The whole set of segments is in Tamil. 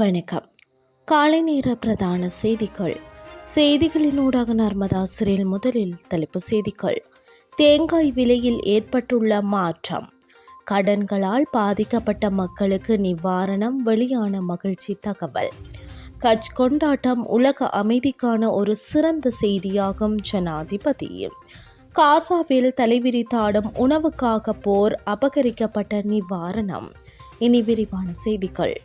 வணக்கம். காலை நேர பிரதான செய்திகள். செய்திகளின் ஊடாக நர்மதாசிரியில் முதலில் தலைப்பு செய்திகள். தேங்காய் விலையில் ஏற்பட்டுள்ள மாற்றம். கடன்களால் பாதிக்கப்பட்ட மக்களுக்கு நிவாரணம் வெளியான மகிழ்ச்சி தகவல். கட்ச் கொண்டாட்டம் உலக அமைதிக்கான ஒரு சிறந்த செய்தியாகும் ஜனாதிபதி. காசாவில் தலைவிரித்தாடும் உணவுக்காக போர் அபகரிக்கப்பட்ட நிவாரணம். இனி விரிவான செய்திகள்.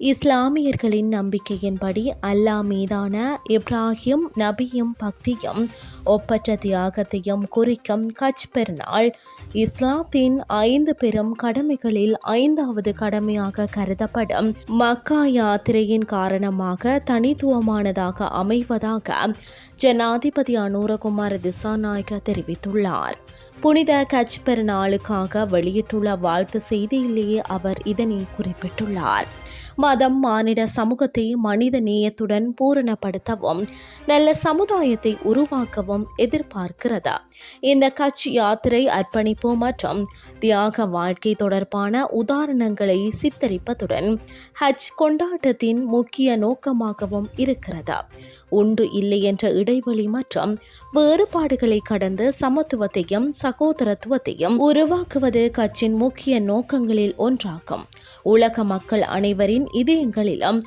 இஸ்லாமியர்களின் நம்பிக்கையின்படி அல்லாஹ் மீதான இப்ராஹிம் நபியும் பக்தியும் ஒப்பற்ற தியாகத்தையும் குறிக்கும் கச் பெருநாள். இஸ்லாத்தின் ஐந்து பெரும் கடமைகளில் ஐந்தாவது கடமையாக கருதப்படும் மக்கா யாத்திரையின் காரணமாக தனித்துவமானதாக அமைவதாக ஜனாதிபதி அனுரகுமார் திசாநாயக தெரிவித்துள்ளார். புனித கச் பெருநாளுக்காக வெளியிட்டுள்ள வாழ்த்து செய்தியிலேயே அவர் இதனை குறிப்பிட்டுள்ளார். மதம் மானிட சமூகத்தை மனித நேயத்துடன் பூரணப்படுத்தவும் நல்ல சமுதாயத்தை உருவாக்கவும் எதிர்பார்க்கிறது? இந்த கட்சி யாத்திரை அர்ப்பணிப்பு மற்றும் தியாக வாழ்க்கை தொடர்பான உதாரணங்களை சித்தரிப்பதுடன் ஹஜ் கொண்டாட்டத்தின் முக்கிய நோக்கமாகவும் இருக்கிறது? உண்டு இல்லை என்ற இடைவெளி மற்றும் வேறுபாடுகளை கடந்து சமத்துவத்தையும் சகோதரத்துவத்தையும் உருவாக்குவது கட்சியின் முக்கிய நோக்கங்களில் ஒன்றாகும். உலக மக்கள் அனைவரின் இதயங்களிலும்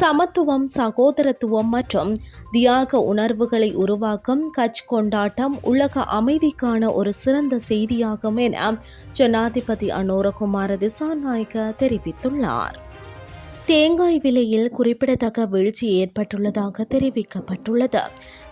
சமத்துவம் சகோதரத்துவம் மற்றும் தியாக உணர்வுகளை உருவாக்கும் கட்ச் கொண்டாட்டம் உலக அமைதிக்கான ஒரு சிறந்த செய்தியாகும் என ஜனாதிபதி அனோரகுமார திசாநாயக்க தெரிவித்துள்ளார். தேங்காய் விலையில் குறிப்பிடத்தக்க வீழ்ச்சி ஏற்பட்டுள்ளதாக தெரிவிக்கப்பட்டுள்ளது.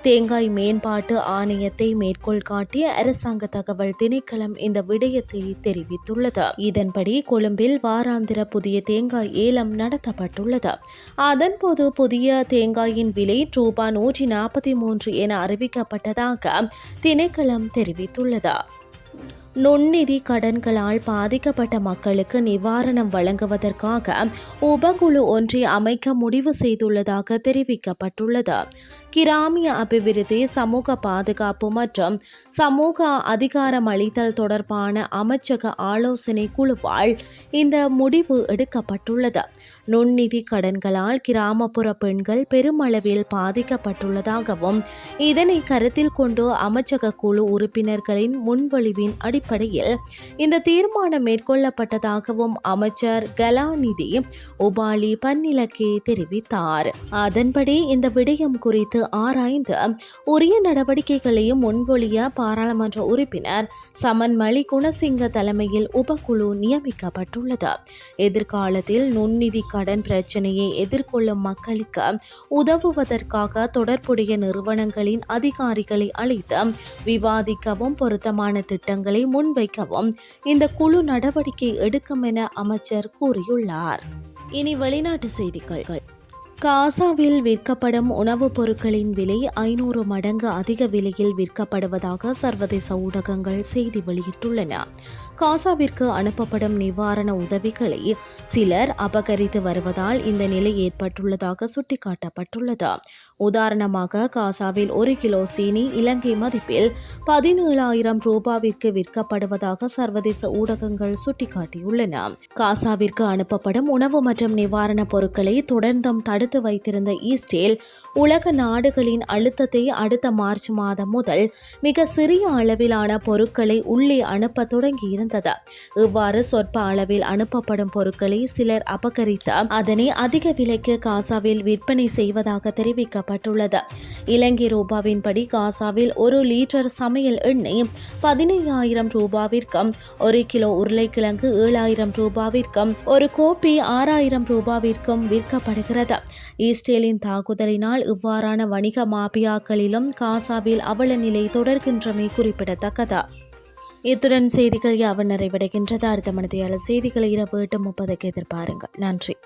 தேங்காய் மேம்பாட்டு ஆணையத்தை மேற்கோள் காட்டிய அரசாங்க தகவல் திணைக்களம் இந்த விடயத்தை தெரிவித்துள்ளது. இதன்படி கொழும்பில் வாராந்திர புதிய தேங்காய் ஏலம் நடத்தப்பட்டுள்ளது. அதன்போது புதிய தேங்காயின் விலை ரூபா நூற்றி நாற்பத்தி மூன்று என அறிவிக்கப்பட்டதாக திணைக்களம் தெரிவித்துள்ளது. நுண்ணிதி கடன்களால் பாதிக்கப்பட்ட மக்களுக்கு நிவாரணம் வழங்குவதற்காக உபகுழு ஒன்றை அமைக்க முடிவு செய்துள்ளதாக தெரிவிக்கப்பட்டுள்ளது. கிராமிய அபிவிருத்தி சமூக பாதுகாப்பு மற்றும் சமூக அதிகாரம் அளித்தல் தொடர்பான அமைச்சக ஆலோசனை குழுவால் இந்த முடிவு எடுக்கப்பட்டுள்ளது. நுண்நிதி கடன்களால் கிராமப்புற பெண்கள் பெருமளவில் பாதிக்கப்பட்டுள்ளதாகவும் இதனை கருத்தில் கொண்டு அமைச்சக குழு உறுப்பினர்களின் முன்வழிவின் அடிப்படையில் இந்த தீர்மானம் மேற்கொள்ளப்பட்டதாகவும் அமைச்சர் கலாநிதி உபாலி பன்னிலக்கே தெரிவித்தார். அதன்படி இந்த விடயம் குறித்து ஆராய்ந்து உரிய நடவடிக்கைகளையும் முன்மொழிய பாராளுமன்ற உறுப்பினர் சமன் மலி குணசிங்க தலைமையில் உபக்குழு நியமிக்கப்பட்டுள்ளது. எதிர்காலத்தில் நுண்நிதி கடன் பிரச்சனையை எதிர்கொள்ளும் மக்களுக்கு உதவுவதற்காக தொடர்புடைய நிறுவனங்களின் அதிகாரிகளை அழைத்து விவாதிக்கவும் பொருத்தமான திட்டங்களை முன்வைக்கவும் இந்த குழு நடவடிக்கை எடுக்கும் என அமைச்சர் கூறியுள்ளார். இனி வெளிநாட்டு செய்திகள். காசாவில் விற்கப்படும் உணவுப் பொருட்களின் விலை ஐநூறு மடங்கு அதிக விலையில் விற்கப்படுவதாக சர்வதேச ஊடகங்கள் செய்தி வெளியிட்டுள்ளன. காசாவிற்கு அனுப்பப்படும் நிவாரண உதவிகளை சிலர் அபகரித்து வருவதால் இந்த நிலை ஏற்பட்டுள்ளதாக சுட்டிக்காட்டப்பட்டுள்ளது. உதாரணமாக காசாவில் ஒரு கிலோ சீனி இலங்கை மதிப்பில் பதினேழாயிரம் ரூபாவிற்கு விற்கப்படுவதாக சர்வதேச ஊடகங்கள் சுட்டிக்காட்டியுள்ளன. காசாவிற்கு அனுப்பப்படும் உணவு மற்றும் நிவாரணப் பொருட்களை தொடர்ந்தும் தடுத்து வைத்திருந்த ஈஸ்டேல் உலக நாடுகளின் அழுத்தத்தை அடுத்த மார்ச் மாதம் முதல் மிக சிறிய அளவிலான பொருட்களை உள்ளே அனுப்ப தொடங்கியிருந்தது. இவ்வாறு சொற்ப அளவில் அனுப்பப்படும் பொருட்களை சிலர் அபகரித்து அதனை அதிக விலைக்கு காசாவில் விற்பனை செய்வதாக தெரிவிக்கப்பட்டுள்ளது இலங்கை ரூபாவின்படி காசாவில் ஒரு லீட்டர் சமையல் எண்ணெய் பதினையாயிரம் ரூபாவிற்கும் ஒரு கிலோ உருளைக்கிழங்கு ஏழாயிரம் ரூபாவிற்கும் ஒரு கோப்பி ஆறாயிரம் ரூபாவிற்கும் விற்கப்படுகிறது. ஈஸ்டேலின் தாக்குதலினால் இவ்வாறான வணிக மாபியாக்களிலும் காசாவில் அவல நிலை தொடர்கின்றமை குறிப்பிடத்தக்கது. இத்துடன் செய்திகள் யாவும் நிறைவடைகின்றது. அடுத்த மனதையாளர் செய்திகளை இரவு எட்டு முப்பதுக்கு எதிர்பாருங்கள். நன்றி.